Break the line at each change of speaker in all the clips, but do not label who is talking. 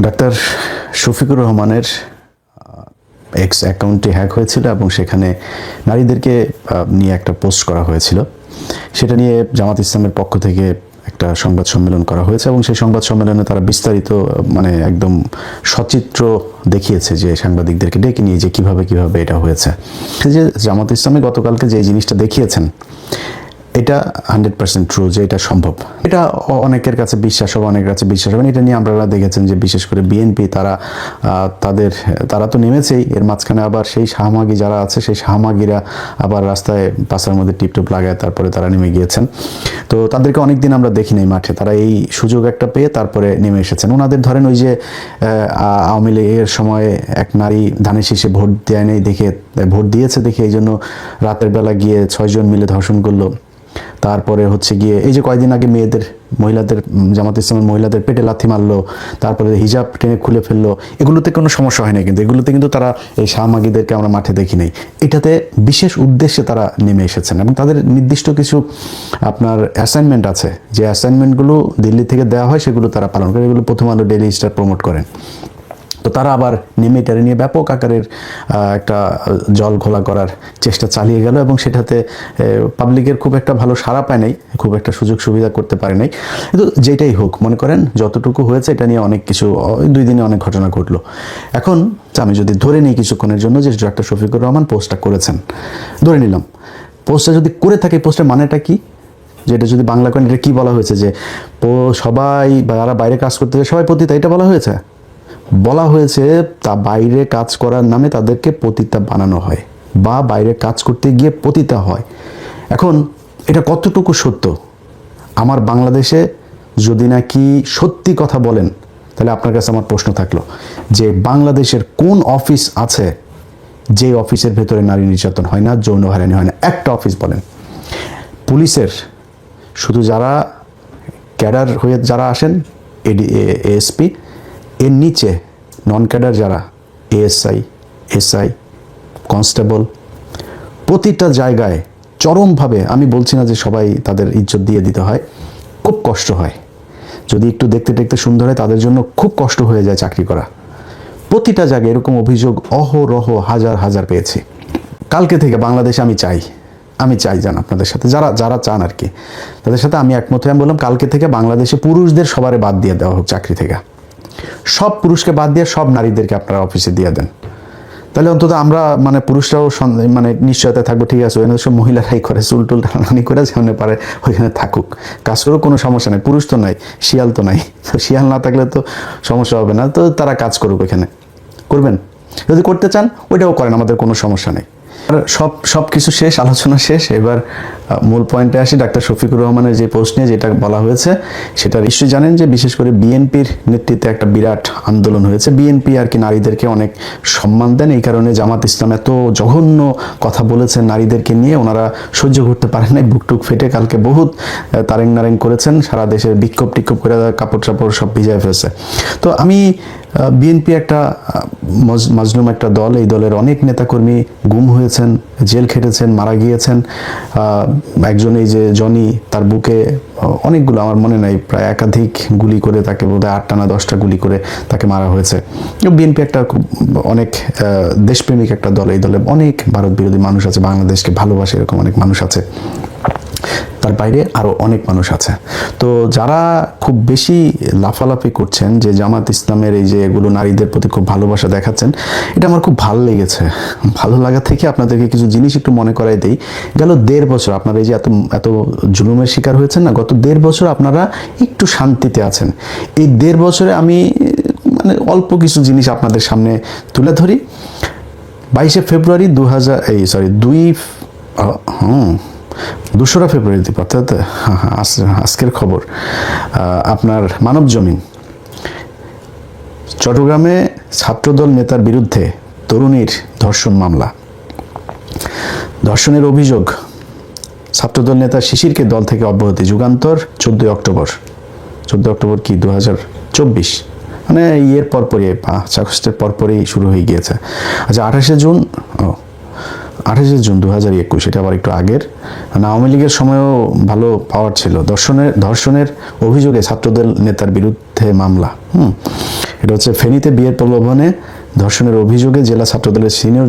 Doctor Shafiqur রহমানের x অ্যাকাউন্টটি hack হয়েছিল এবং সেখানে নারীদেরকে নিয়ে একটা পোস্ট করা হয়েছিল। সেটা নিয়ে জামাত ইসলামের পক্ষ থেকে একটা সংবাদ সম্মেলন করা হয়েছে এবং সেই সংবাদ সম্মেলনে তারা বিস্তারিত মানে একদম সচিত্র দেখিয়েছে যে সাংবাদিকদেরকে ডেকে নিয়ে যে কীভাবে কীভাবে এটা হয়েছে। যে জামাত ইসলামে গতকালকে যে জিনিসটা দেখিয়েছেন এটা হান্ড্রেড পার্সেন্ট ট্রু যে এটা সম্ভব। এটা অনেকের কাছে বিশ্বাস হবে, অনেকের কাছে বিশ্বাস হবে এটা নিয়ে আপনারা দেখেছেন যে বিশেষ করে বিএনপি তারা তাদের, তারা তো নেমেছেই। এর মাঝখানে আবার সেই শাহমাগি যারা আছে, সেই শাহমাগিরা আবার রাস্তায় পাশার মধ্যে টিপটপ লাগায়, তারপরে তারা নেমে গিয়েছেন। তো তাদেরকে অনেকদিন আমরা দেখি নাই মাঠে। তারা এই সুযোগ একটা পেয়ে তারপরে নেমে এসেছেন। ওনাদের ধরেন ওই যে আওয়ামী লীগের সময় এক নারী ধানের শীষে ভোট দেয় নেই দেখে, ভোট দিয়েছে দেখে এই জন্য রাতের বেলা গিয়ে ছয়জন মিলে ধর্ষণ করল। তারপরে হচ্ছে গিয়ে, এই যে কয়েকদিন আগে মেয়েদের, মহিলাদের জামাত ইসলামের মহিলাদের পেটে লাথি মারলো, তারপরে হিজাব টেনে খুলে ফেলল, এগুলোতে কোনো সমস্যা হয় না কিন্তু, এগুলোতে কিন্তু তারা এই শাহমাগিদেরকে আমরা মাঠে দেখি নাই। এটাতে বিশেষ উদ্দেশ্যে তারা নেমে এসেছেন এবং তাদের নির্দিষ্ট কিছু আপনার অ্যাসাইনমেন্ট আছে। যে অ্যাসাইনমেন্টগুলো দিল্লি থেকে দেওয়া হয়, সেগুলো তারা পালন করে। এগুলো প্রথম আলো ডেলি স্টার প্রমোট করেন। তারা আবার নেমে এটারে নিয়ে ব্যাপক আকারের একটা জল ঘোলা করার চেষ্টা চালিয়ে গেল এবং সেটাতে পাবলিকের খুব একটা ভালো সাড়া পায় নাই, খুব একটা সুযোগ সুবিধা করতে পারে নাই। কিন্তু যেটাই হোক, মনে করেন, যতটুকু হয়েছে এটা নিয়ে অনেক কিছু দুই দিনে অনেক ঘটনা ঘটলো। এখন আমি যদি ধরে নিই কিছুক্ষণের জন্য যে ডাক্তার শফিকুর রহমান পোস্টটা করেছেন। ধরে নিলাম, পোস্টটা যদি করে থাকে, পোস্টের মানেটা কি? যেটা যদি বাংলা করেন, এটা কি বলা হয়েছে যে সবাই যারা বাইরে কাজ করতে সবাই পতিতা, এটা বলা হয়েছে? বলা হয়েছে, তা বাইরে কাজ করার নামে তাদেরকে পতিতা বানানো হয় বা বাইরে কাজ করতে গিয়ে পতিতা হয়। এখন, এটা কতটুকু সত্য? আমার বাংলাদেশে যদি নাকি সত্যি কথা বলেন, তাহলে আপনার কাছে আমার প্রশ্ন থাকল যে বাংলাদেশের কোন অফিস আছে যে অফিসের ভেতরে নারী নির্যাতন হয় না, যৌন হয়রানি হয় না? একটা অফিস বলেন। পুলিশের, শুধু যারা ক্যাডার হয়ে যারা আসেন, এডি এএসপি এর নিচে নন ক্যাডার যারা এএসআই এসআই কনস্টেবল প্রতিটা জায়গায় চরমভাবে, আমি বলছি না যে সবাই তাদের ইজ্জত দিয়ে দিতে হয়, খুব কষ্ট হয়। যদি একটু দেখতে দেখতে সুন্দর হয়, তাদের জন্য খুব কষ্ট হয়ে যায় চাকরি করা। প্রতিটা জায়গায় এরকম অভিযোগ অহরহ হাজার হাজার পেয়েছি। কালকে থেকে বাংলাদেশে আমি চাই আমি চাই জান আপনাদের সাথে, যারা যারা চান আর কি। তাদের সাথে আমি একমত আমি বললাম কালকে থেকে বাংলাদেশে পুরুষদের সবারে বাদ দিয়ে দেওয়া হোক চাকরি থেকে। সব পুরুষকে বাদ দিয়ে সব নারীদেরকে আপনারা অফিসে দিয়ে দেন। তাহলে অন্তত আমরা মানে পুরুষরাও মানে নিশ্চয়তা থাকব, ঠিক আছে ওখানে সব মহিলারাই করে, চুল টুল টানানি করে যেমন পারে, ওইখানে থাকুক। কাজ করেও কোনো সমস্যা নেই, পুরুষ তো নাই, শিয়াল তো নাই। তো শিয়াল না থাকলে তো সমস্যা হবে না, তো তারা কাজ করুক ওইখানে। করবেন? যদি করতে চান, ওইটাও করেন, আমাদের কোনো সমস্যা নেই। সব সব কিছু শেষ, আলোচনা শেষ। এবার মূল পয়েন্টে আসি। ডাক্তার শফিকুর রহমানের যে নিয়ে যেটা বলা হয়েছে সেটা নিশ্চয়ই জানেন যে বিশেষ করে বিএনপির নেতৃত্বে একটা বিরাট আন্দোলন হয়েছে। বিএনপি আর কি নারীদেরকে অনেক সম্মান দেন। এই কারণে জামাত ইসলাম এত জঘন্য কথা বলেছেন নারীদেরকে নিয়ে। ওনারা সহ্য করতে পারেন নাই। বুকটুক ফেটে কালকে বহুত তারেং নারেং করেছেন। সারা দেশের বিক্ষোভ টিক্ষোভ করে কাপড় চাপড় সব ভিজায় ফেলছে। তো আমি বিএনপি একটা মাজলুম একটা দল, এই দলের অনেক নেতাকর্মী গুম হয়েছেন, জেল খেটেছেন, মারা গিয়েছেন। একজন এই যে জনি, তার বুকে অনেকগুলো, আমার মনে নাই, প্রায় একাধিক গুলি করে তাকে বোধহয় আটটা না দশটা গুলি করে তাকে মারা হয়েছে। বিএনপি একটা অনেক দেশপ্রেমিক একটা দল, এই দলে অনেক ভারত বিরোধী মানুষ আছে, বাংলাদেশকে ভালোবাসে এরকম অনেক মানুষ আছে। তার বাইরে আরও অনেক মানুষ আছে। তো যারা খুব বেশি লাফালাফি করছেন যে জামাত ইসলামের এই যে এগুলো নারীদের প্রতি খুব ভালোবাসা দেখাচ্ছেন, এটা আমার খুব ভালো লেগেছে। ভালো লাগা থেকে আপনাদেরকে কিছু জিনিস একটু মনে করাই দেই। গেল দেড় বছর আপনারা এই যে এত এত জুলুমের শিকার হয়েছেন না, গত দেড় বছর আপনারা একটু শান্তিতে আছেন। এই দেড় বছরে আমি মানে অল্প কিছু জিনিস আপনাদের সামনে তুলে ধরি। বাইশে ফেব্রুয়ারি দু হাজার এই সরি দুই হুম দোসরা ফেব্রুয়ারিতে অর্থাৎ আজ- আজকের খবর আপনার মানব জমিন। চট্টগ্রামে ছাত্রদল নেতার বিরুদ্ধে তরুণীর ধর্ষণ মামলা। ধর্ষণের অভিযোগ, ছাত্রদল নেতা শিশিরকে দল থেকে অব্যাহতি যুগান্তর, চোদ্দই অক্টোবর। চোদ্দই অক্টোবর কি দু হাজার চব্বিশ? মানে ইয়ের পরপরই পাঁচ আগস্টের পরপরই শুরু হয়ে গিয়েছে। আচ্ছা আঠাশে জুন, ও আঠাশে জুন দু হাজার একুশ, এটা আবার একটু আগের। মানে আওয়ামী লীগের সময়ও ভালো পাওয়ার ছিল। ধর্ষণের ধর্ষণের অভিযোগে ছাত্রদল নেতার বিরুদ্ধে মামলা, হুম? এটা হচ্ছে ফেনীতে বিয়ের প্রলোভনে ধর্ষণের অভিযোগে জেলা ছাত্রদলের সিনিয়র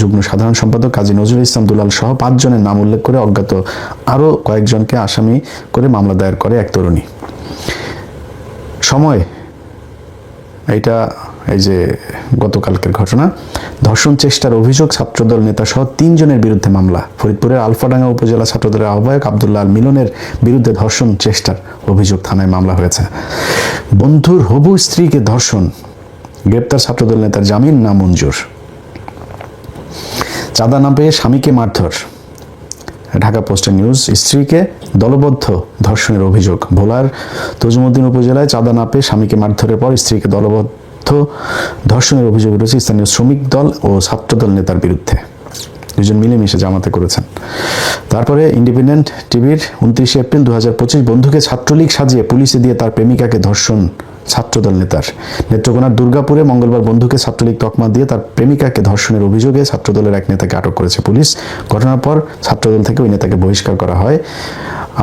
যুগ্ম সাধারণ সম্পাদক কাজী নজরুল ইসলাম দুলাল সহ পাঁচজনের নাম উল্লেখ করে অজ্ঞাত আরও কয়েকজনকে আসামি করে মামলা দায়ের করে এক তরুণী। সময় এইটা এই যে গতকালকের ঘটনা, ধর্ষণ চেষ্টার অভিযোগ ছাত্রদল নেতা সহ তিনজনের বিরুদ্ধে মামলা। ফরিদপুরের আলফাডাঙ্গা উপজেলা ছাত্রদলের আহ্বায়ক আবদুল্লাহ মিলনের বিরুদ্ধে ধর্ষণ চেষ্টার অভিযোগ থানায় মামলা হয়েছে। বন্ধুর হবু স্ত্রীকে ধর্ষণ, গ্রেপ্তার ছাত্রদল নেতার জামিন নামঞ্জুর। চাঁদা না পেয়ে স্বামীকে মারধর, ঢাকা পোস্টের নিউজ, স্ত্রীকে দলবদ্ধ ধর্ষণের অভিযোগ। ভোলার তজুমুদ্দিন উপজেলায় চাঁদা না পেয়ে স্বামীকে মারধরের পর স্ত্রীকে দলবদ্ধ ধর্ষণের অভিযোগ উঠেছে স্থানীয় শ্রমিক দল ও ছাত্রদল নেতার বিরুদ্ধে। দুজন মিলেমিশে জামাতে করেছেন। তারপরে ইন্ডিপেন্ডেন্ট টিভির উনত্রিশে এপ্রিল দুহাজার পঁচিশ বন্ধুকে ছাত্রলীগ সাজিয়ে পুলিশে দিয়ে তার প্রেমিকাকে ধর্ষণ ছাত্রদল নেতার। নেত্রকোনার দুর্গাপুরে মঙ্গলবার বন্ধুকে ছাত্রলীগ তকমা দিয়ে তার প্রেমিকাকে ধর্ষণের অভিযোগে ছাত্রদলের এক নেতাকে আটক করেছে পুলিশ। ঘটনার পর ছাত্রদল থেকে ওই নেতাকে বহিষ্কার করা হয়।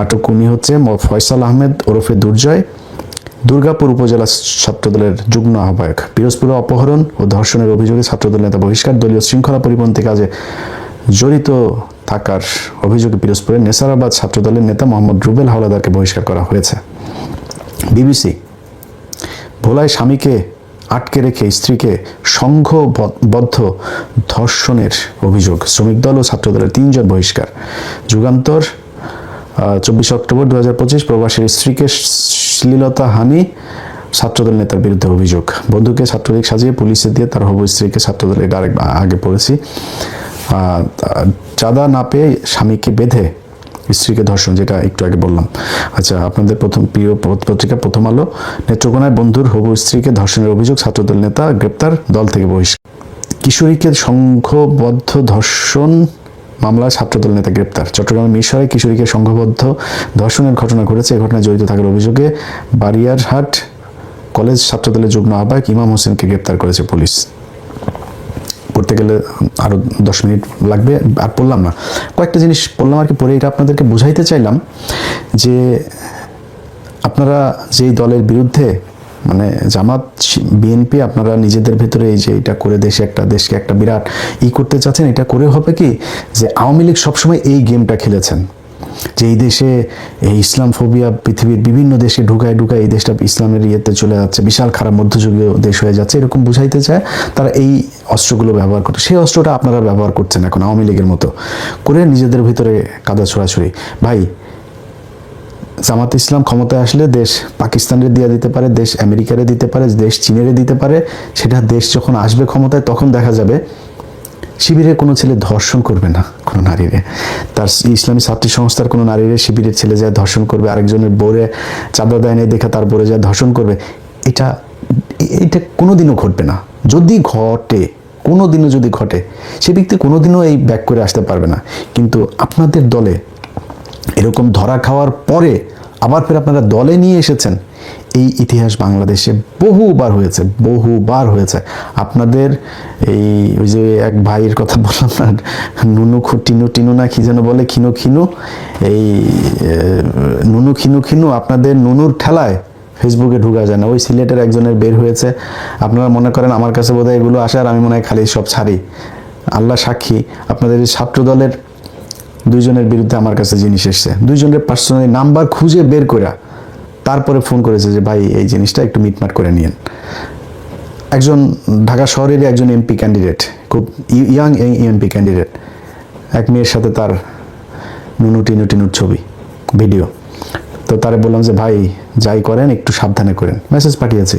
আটক উনি হচ্ছে ফয়সাল আহমেদ ওরফে দুর্জয়। দুর্গাপুর উপজেলা ছাত্রদলের যুগ্ম আহ্বায়ক। পিরোজপুরে অপহরণ ও ধর্ষণের অভিযোগে ছাত্রদল নেতা বহিষ্কার। দলীয় শৃঙ্খলা পরিপন্থী কাজে জড়িত থাকার অভিযোগে পিরোজপুরের নেসারাবাদ ছাত্রদলের নেতা মোহাম্মদ রুবেল হাওলাদারকে বহিষ্কার করা হয়েছে। বিবিসি, ভোলায় স্বামীকে আটকে রেখে স্ত্রীকে সংঘবদ্ধ ধর্ষণের অভিযোগ। শ্রমিক দল ও ছাত্রদলের তিনজন বহিষ্কার। যুগান্তর চব্বিশে অক্টোবর দু হাজার পঁচিশ প্রবাসীর স্ত্রীকে শ্লীলতা হানি ছাত্রদল নেতার বিরুদ্ধে অভিযোগ। বন্ধুকে ছাত্রলীগ সাজিয়ে পুলিশে দিয়ে তার হবু স্ত্রীকে ছাত্রদলের আরেক আগে পড়েছি। চাঁদা না পেয়ে স্বামীকে বেঁধে স্ত্রীকে ধর্ষণ, যেটা একটু আগে বললাম। আচ্ছা আপনাদের প্রথম প্রিয় পত- পত্রিকা প্রথম আলো, নেত্রকোনায় বন্ধুর হবু স্ত্রীকে ধর্ষণের অভিযোগ ছাত্রদল নেতা গ্রেপ্তার দল থেকে বহিষ্কার। কিশোরীকে সংঘবদ্ধ ধর্ষণ মামলায় ছাত্রদল নেতা গ্রেপ্তার। চট্টগ্রামের মিরসরাই কিশোরীকে সংঘবদ্ধ ধর্ষণের ঘটনা ঘটেছে। এ ঘটনায় জড়িত থাকার অভিযোগে বারিয়ারহাট কলেজ ছাত্রদলের যুগ্ম আহ্বায়ক ইমাম হোসেনকে গ্রেপ্তার করেছে পুলিশ। পড়তে গেলে আরও দশ মিনিট লাগবে। আর পড়লাম না। কয়েকটা জিনিস পড়লাম আর কি পরে এটা আপনাদেরকে বুঝাইতে চাইলাম যে আপনারা যেই দলের বিরুদ্ধে মানে জামাত, বিএনপি আপনারা নিজেদের ভেতরে এই যে এটা করে দেশে একটা দেশকে একটা বিরাট ই করতে চাচ্ছেন, এটা করে হবে কি? যে আওয়ামী লীগ সবসময় এই গেমটা খেলেছেন। যে এই দেশে এই ইসলাম ফোবিয়া পৃথিবীর বিভিন্ন দেশে ঢুকায় ঢুকায় এই দেশটা ইসলামের ইয়েতে চলে যাচ্ছে, বিশাল খারাপ মধ্যযুগীয় দেশ হয়ে যাচ্ছে, এরকম বুঝাইতে চায় তারা এই অস্ত্রগুলো ব্যবহার করতে সেই অস্ত্রটা আপনারা ব্যবহার করছেন এখন আওয়ামী লীগের মতো। করে নিজেদের ভিতরে কাদা ছোড়াছুড়ি। ভাই জামাত ইসলাম ক্ষমতায় আসলে দেশ পাকিস্তানের দিয়ে দিতে পারে, দেশ আমেরিকারে দিতে পারে, দেশ চীনেরে দিতে পারে, সেটা দেশ যখন আসবে ক্ষমতায় তখন দেখা যাবে শিবিরের কোনো ছেলে ধর্ষণ করবে না কোনো নারীরে। তার ইসলামী ছাত্রী সংস্থার কোনো নারীরে শিবিরের ছেলে যায় ধর্ষণ করবে, আরেকজনের বোরে চাঁদা দেয় নেই দেখা তার বোরে যায় ধর্ষণ করবে। এটা এটা কোনোদিনও ঘটবে না। যদি ঘটে কোনো দিনও যদি ঘটে, সে ব্যক্তি কোনোদিনও এই ব্যাক করে আসতে পারবে না। কিন্তু আপনাদের দলে এরকম ধরা খাওয়ার পরে আবার ফের আপনারা দলে নিয়ে এসেছেন। এই ইতিহাস বাংলাদেশে বহুবার হয়েছে বহুবার হয়েছে। আপনাদের এই ওই যে এক ভাইয়ের কথা বললাম না, নুনু টিনু টিনু না কি যেন বলে, খিনু খিনু, এই নুনু, খিনু খিনু, আপনাদের নুনুর ঠেলায় ফেসবুকে ঢুকা যায় না। ওই সিলেটের একজনের বের হয়েছে। আপনারা মনে করেন আমার কাছে বোধহয় এগুলো আসে আর আমি মনে হয় খালি সব ছাড়ি। আল্লাহ সাক্ষী, আপনাদের এই ছাত্র দলের দুইজনের বিরুদ্ধে আমার কাছে জিনিস এসছে। দুইজনের পার্সোনালি নাম্বার খুঁজে বের করে তারপরে ফোন করেছে যে, ভাই, এই জিনিসটা একটু মিটমাট করে নিয়েন। একজন ঢাকা শহরেরই একজন এমপি ক্যান্ডিডেট খুব ইয়াং এমপি ক্যান্ডিডেট এক মেয়ের সাথে তার নুনু টিনু টিনুর ছবি ভিডিও তো তারে বললাম যে, ভাই, যাই করেন, একটু সাবধানে করেন। মেসেজ পাঠিয়েছি।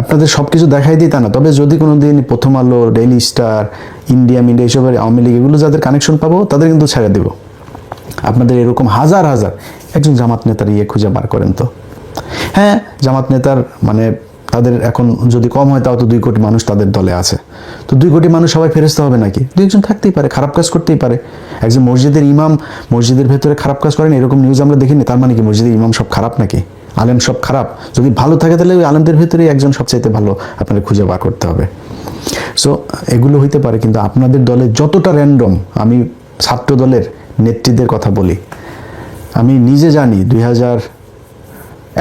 আপনাদের সব কিছু দেখাই দিই তা না। তবে যদি কোনো দিন প্রথম আলো ডেইলি স্টার ইন্ডিয়া মিডিয়া এসবের আওয়ামী লীগ, এগুলো যাদের কানেকশন পাবো, তাদের কিন্তু ছেড়ে দেবো। আপনাদের এরকম হাজার হাজার একজন জামাত নেতার ইয়ে খুঁজে বার করেন তো। হ্যাঁ জামাত নেতার মানে তাদের এখন যদি কম হয়, তাও তো দুই কোটি মানুষ তাদের দলে আছে। তো দুই কোটি মানুষ সবাই ফেরস্তে হবে নাকি? দুই একজন থাকতেই পারে, খারাপ কাজ করতেই পারে। একজন মসজিদের ইমাম মসজিদের ভেতরে খারাপ কাজ করেন, এরকম নিউজ আমরা দেখিনি, তার মানে কি মসজিদের ইমাম সব খারাপ নাকি? আলেম সব খারাপ। যদি ভালো থাকে তাহলে ওই আলেমদের ভেতরেই একজন সবচাইতে ভালো আপনাকে খুঁজে বার করতে হবে। সো এগুলো হইতে পারে কিন্তু আপনাদের দলে যতটা র্যান্ডম আমি ছাত্র দলের নেত্রীদের কথা বলি। আমি নিজে জানি দুই হাজার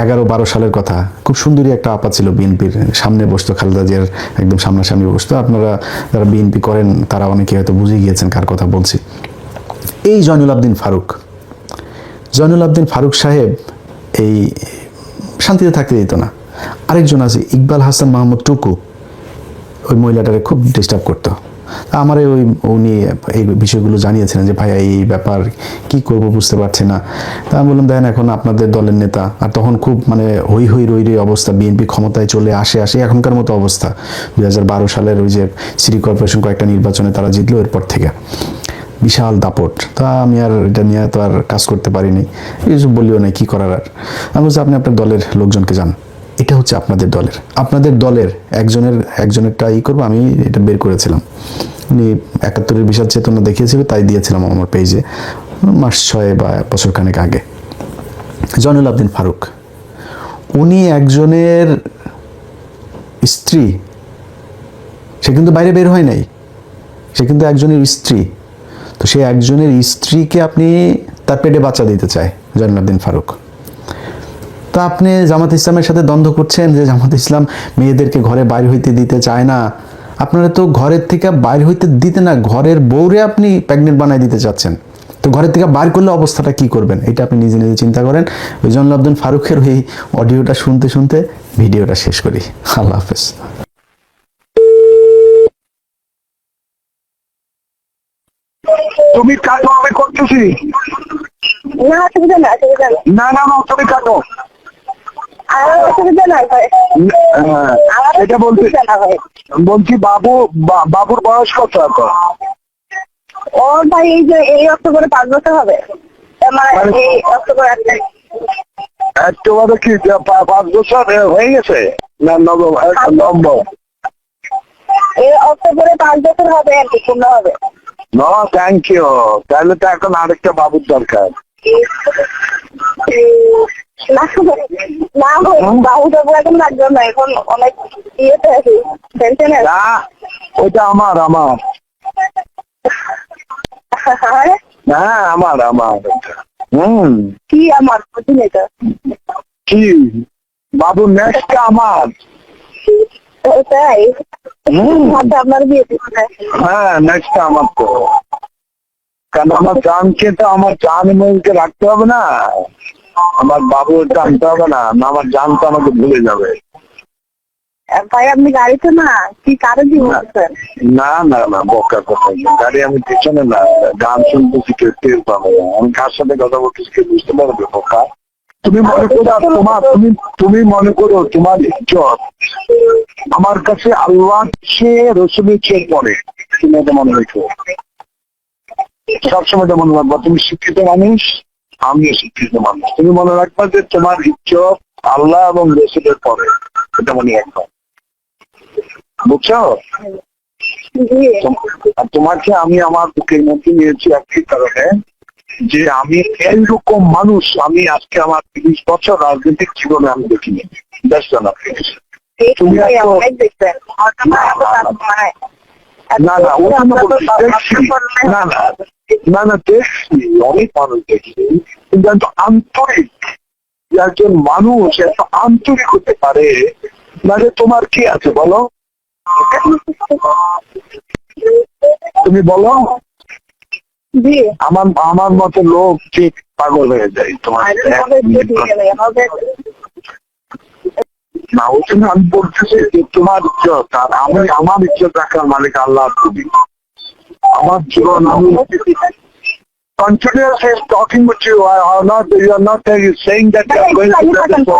এগারো বারো সালের কথা। খুব সুন্দরী একটা আপা ছিল বিএনপির, সামনে বসতো খালেদা জিয়ার, একদম সামনাসামনি বসতো। আপনারা যারা বিএনপি করেন, তারা অনেকে হয়তো বুঝে গিয়েছেন কার কথা বলছি। এই জয়নুল আবদিন ফারুক। জয়নুল আবদিন ফারুক সাহেব এই শান্তিতে থাকতে দিত না। আরেকজন আছে, ইকবাল হাসান মাহমুদ টুকু। ওই মহিলাটারে খুব ডিস্টার্ব করতো। আমার ওই, উনি এই বিষয়গুলো জানিয়েছিলেন যে ভাইয়া এই ব্যাপার কি করব বুঝতে পারছি না। তা আমি বললাম, দেখেন, এখন আপনাদের দলের নেতা। আর তখন খুব মানে হই হই রই রই অবস্থা, বিএনপি ক্ষমতায় চলে আসে আসে এখনকার মতো অবস্থা। দুই হাজার বারো সালের ওই যে সিটি কর্পোরেশন কয়েকটা নির্বাচনে তারা জিতলো এরপর থেকে। বিশাল দাপট। তা আমি আর এটা নিয়ে তো আর কাজ করতে পারিনি। কিছু বলিও নাই, কি করার আর? আমি বলছি, আপনি আপনার দলের লোকজনকে যান। এটা হচ্ছে আপনাদের দলের। আপনাদের দলের একজনের, একজনেরটা ই করব, আমি এটা বের করেছিলাম। উনি একাত্তরের বিশাল চেতনা দেখিয়েছিল, তাই দিয়েছিলাম আমার পেজে, মাস ছয় বা বছর খানেক আগে। জয়নুল আবদিন ফারুক, উনি একজনের স্ত্রী, সে কিন্তু বাইরে বের হয় নাই। সে কিন্তু একজনের স্ত্রী। তো সে একজনের স্ত্রীকে আপনি তার পেটে বাচ্চা দিতে চায় জয়নুলাবদিন ফারুক। তা আপনি জামাত ইসলামের সাথে দ্বন্দ্ব করছেন যে জামাত ইসলাম মেয়েদেরকে ঘরে বাইরে হইতে দিতে চায় না। আপনারা তো ঘরের থেকে বাইরে হইতে দিতে না, ঘরের বউরে আপনি প্রেগনেন্ট বানাই দিতে চাচ্ছেন। তো ঘরের থেকে বার করলে অবস্থাটা কি করবেন? এটা আপনি নিজে নিজে চিন্তা করেন। ওই জয়নুল আবদিন ফারুকের ওই অডিওটা শুনতে শুনতে ভিডিওটা শেষ করি। আল্লাহ হাফেজ।
তুমি কাটো আমি করতেছি।
না অসুবিধা না অসুবিধা না
না না তুমি কাটো। হ্যাঁ, এটা বলছি বাবু বাবুর বয়স কত এখন?
ওর ভাই এই যে এই অক্টোবরে পাঁচ বছর হবে।
মানে-
এই অক্টোবর
কি পাঁচ বছর হয়ে গেছে? না নবম এ, নবম?
এই অক্টোবরে পাঁচ বছর হবে আর কি পূর্ণ হবে।
নো থ্যাংক ইউ তাহলে তো এখন আরেকটা বাবুর দরকার।
না না বাবু এখন লাগবে না এখন অনেক ইয়েতে আছি টেনশনে
ওটা আমার আমার। হ্যাঁ আমার আমার। হুম।
কি আমার বুঝিনি তো
কি? বাবু নেক্সট আমার।
তাই? আচ্ছা আপনার বিয়ে
হ্যাঁ নেক্সট আমার তো। কারণ আমার তো আমার রাখতে হবে না। আমার বাবু জানতে হবে না। না আমার জান তো আমাকে ভুলে যাবে।
ভাই আপনি গাড়িতে না? কি কারও
না না না বকা কথা গাড়ি আমি পিছনে না। গান শুনতেছি কেউ টের পাবে না। আমি কার সাথে কথা বলতেছি কেউ বুঝতে পারবে বোকা? তুমি মনে করো তোমার তুমি তুমি মনে করো তোমার ইজ্জত। আমার কাছে আল্লাহ চেয়ে রসুলের চেয়ে পরে। তুমি এটা মনে রেখো। সবসময় এটা মনে রাখবা তুমি শিক্ষিত মানুষ আমিও শিক্ষিত মানুষ। তুমি মনে রাখবা যে তোমার ইজ্জত আল্লাহ এবং রসুলের পরে। এটা মনে রাখবা। বুঝছ? আর তোমাকে আমি আমার বুকের মধ্যে নিয়েছি একই কারণে। যে আমি এইরকম মানুষ আমি আজকে আমার তিরিশ বছর রাজনৈতিক জীবনে আমি দেখিনি। না
না।
না না না না না দেখছি। অনেক মানুষ দেখছি কিন্তু আন্তরিক একজন মানুষ এত আন্তরিক হতে পারে মানে তোমার কি আছে বলো? তুমি বলো। আমার আমার মতো লোক ঠিক পাগল হয়ে যায়? তোমার না ওই জন্য আমি বলতেছি যে তোমার ইজ্জত আর আমি আমার ইজ্জত রাখার মালিক আল্লাহ তুমি। আমার জীবন আমি talking with you are not you are not saying that you are going to